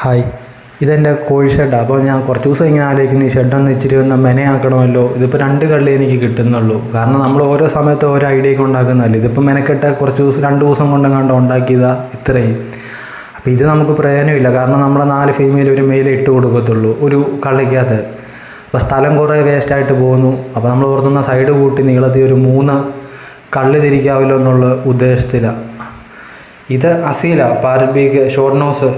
Hi. ഇതെന്റെ കോഴി ഷെഡാണ് അപ്പോൾ ഞാൻ കുറച്ച് ദിവസം ഇങ്ങനെ ആലോചിക്കുന്നു ഈ ഷെഡൊന്ന് ഇച്ചിരി ഒന്ന് മെനയാക്കണമല്ലോ. ഇതിപ്പോൾ രണ്ട് കള്ളി എനിക്ക് കിട്ടുന്നുള്ളൂ. കാരണം നമ്മൾ ഓരോ സമയത്ത് ഓരോ ഐഡിയ ഒക്കെ ഉണ്ടാക്കുന്നതല്ലേ? ഇതിപ്പോൾ മെനക്കെട്ട് കുറച്ച് ദിവസം രണ്ട് ദിവസം കൊണ്ടെങ്ങാണ്ട് ഉണ്ടാക്കിയതാ ഇത്രയും. അപ്പോൾ ഇത് നമുക്ക് പ്രയോജനമില്ല. കാരണം നമ്മൾ നാല് ഫീമെയിൽ ഒരു മെയിൽ ഇട്ട് കൊടുക്കത്തുള്ളൂ ഒരു കള്ളിക്കകത്ത്. അപ്പോൾ സ്ഥലം കുറേ വേസ്റ്റായിട്ട് പോകുന്നു. അപ്പോൾ നമ്മൾ ഓർത്തുന്ന സൈഡ് കൂട്ടി നീളത്തിൽ ഒരു മൂന്ന് കള്ളി തിരിക്കാവില്ലോ എന്നുള്ള ഉദ്ദേശത്തിലാണ് ഇത് അസീല പാരബീക്ക് ഷോർട്ട് നോസ്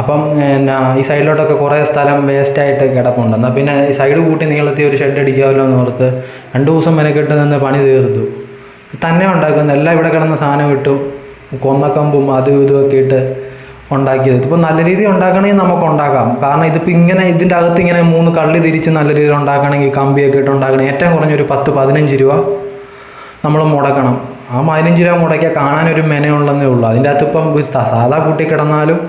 അപ്പം എന്നാ ഈ സൈഡിലോട്ടൊക്കെ കുറേ സ്ഥലം വേസ്റ്റായിട്ട് കിടപ്പുണ്ട്. എന്നാൽ പിന്നെ ഈ സൈഡ് കൂട്ടി നീളത്തിൽ ഒരു ഷെഡ് അടിക്കാമല്ലോ എന്ന് ഓർത്ത് രണ്ട് ദിവസം മെനക്കെട്ട് നിന്ന് പണി തീർത്തു. തന്നെ ഉണ്ടാക്കുന്ന എല്ലാം ഇവിടെ കിടന്ന സാധനം ഇട്ടു. കൊന്നക്കമ്പും അതും ഇതും ഒക്കെ ഇട്ട് ഉണ്ടാക്കിയത്. ഇതിപ്പോൾ നല്ല രീതിയിൽ ഉണ്ടാക്കണമെങ്കിൽ നമുക്ക് ഉണ്ടാക്കാം. കാരണം ഇതിപ്പോൾ ഇങ്ങനെ ഇതിന്റെ അകത്ത് ഇങ്ങനെ മൂന്ന് കള്ളി തിരിച്ച് നല്ല രീതിയിൽ ഉണ്ടാക്കണമെങ്കിൽ കമ്പിയൊക്കെ ഇട്ട് ഉണ്ടാക്കണം ഏറ്റവും കുറഞ്ഞൊരു പത്ത് പതിനഞ്ച് രൂപ നമ്മൾ മുടക്കണം. ആ പതിനഞ്ച് രൂപ മുടക്കിയാൽ കാണാനൊരു മെനയുള്ളതേ ഉള്ളൂ. അതിന്റെ അകത്ത് ഇപ്പം സാധാ കൂട്ടി കിടന്നാലും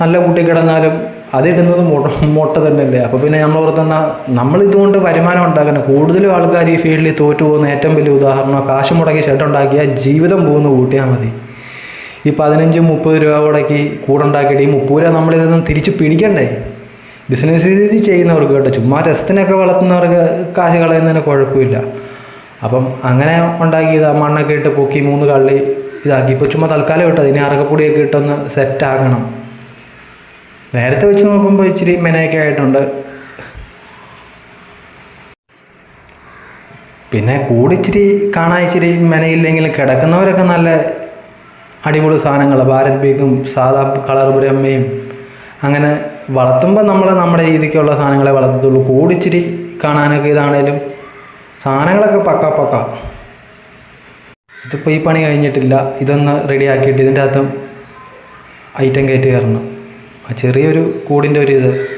നല്ല കുട്ടി കിടന്നാലും അതിടുന്നത് മുട്ട മുട്ട തന്നെയല്ലേ? അപ്പോൾ പിന്നെ നമ്മൾ ഓർത്തുന്ന നമ്മൾ ഇതുകൊണ്ട് വരുമാനം ഉണ്ടാക്കുന്ന കൂടുതലും ആൾക്കാർ ഈ ഫീൽഡിൽ തോറ്റു പോകുന്ന ഏറ്റവും വലിയ ഉദാഹരണം കാശ് മുടക്കി ഷെഡ് ഉണ്ടാക്കിയാൽ ജീവിതം പോകുന്ന കൂട്ടിയാൽ മതി. ഈ പതിനഞ്ച് മുപ്പത് രൂപ മുടക്കി കൂടുണ്ടാക്കിയിട്ട് ഈ മുപ്പത് രൂപ നമ്മളിതൊന്നും തിരിച്ച് പിടിക്കണ്ടേ? ബിസിനസ് രീതി ചെയ്യുന്നവർക്ക് കേട്ടോ. ചുമ്മാ രസത്തിനൊക്കെ വളർത്തുന്നവർക്ക് കാശ് കളയുന്നതിന് കുഴപ്പമില്ല. അപ്പം അങ്ങനെ ഉണ്ടാക്കിയത് ആ മണ്ണൊക്കെ ഇട്ട് പൊക്കി മൂന്ന് കള്ളി ഇതാക്കി. ഇപ്പോൾ ചുമ്മാ തൽക്കാലം ഇട്ടത്. ഇനി അറക്കപ്പൊടിയൊക്കെ ഇട്ടൊന്ന് സെറ്റ് ആക്കണം. നേരത്തെ വെച്ച് നോക്കുമ്പോൾ ഇച്ചിരി മെനയൊക്കെ ആയിട്ടുണ്ട്. പിന്നെ കൂടിച്ചിരി കാണാൻ ഇച്ചിരി മെനയില്ലെങ്കിൽ കിടക്കുന്നവരൊക്കെ നല്ല അടിപൊളി സാധനങ്ങൾ ഭാരത് ബീഗും സാധാ കളർ ബ്രഹ്മയും. അങ്ങനെ വളർത്തുമ്പോൾ നമ്മൾ നമ്മുടെ രീതിക്കുള്ള സാധനങ്ങളെ വളർത്തത്തുള്ളൂ കൂടിച്ചിരി കാണാനൊക്കെ ഇതാണേലും സാധനങ്ങളൊക്കെ പക്ക പക്ക. ഇതിപ്പോൾ ഈ പണി കഴിഞ്ഞിട്ടില്ല. ഇതൊന്ന് റെഡിയാക്കിയിട്ട് ഇതിന്റെ അകത്തും ഐറ്റം കയറ്റി കയറണം ചെറിയൊരു കൂടിന്റെ ഒരു ഇത്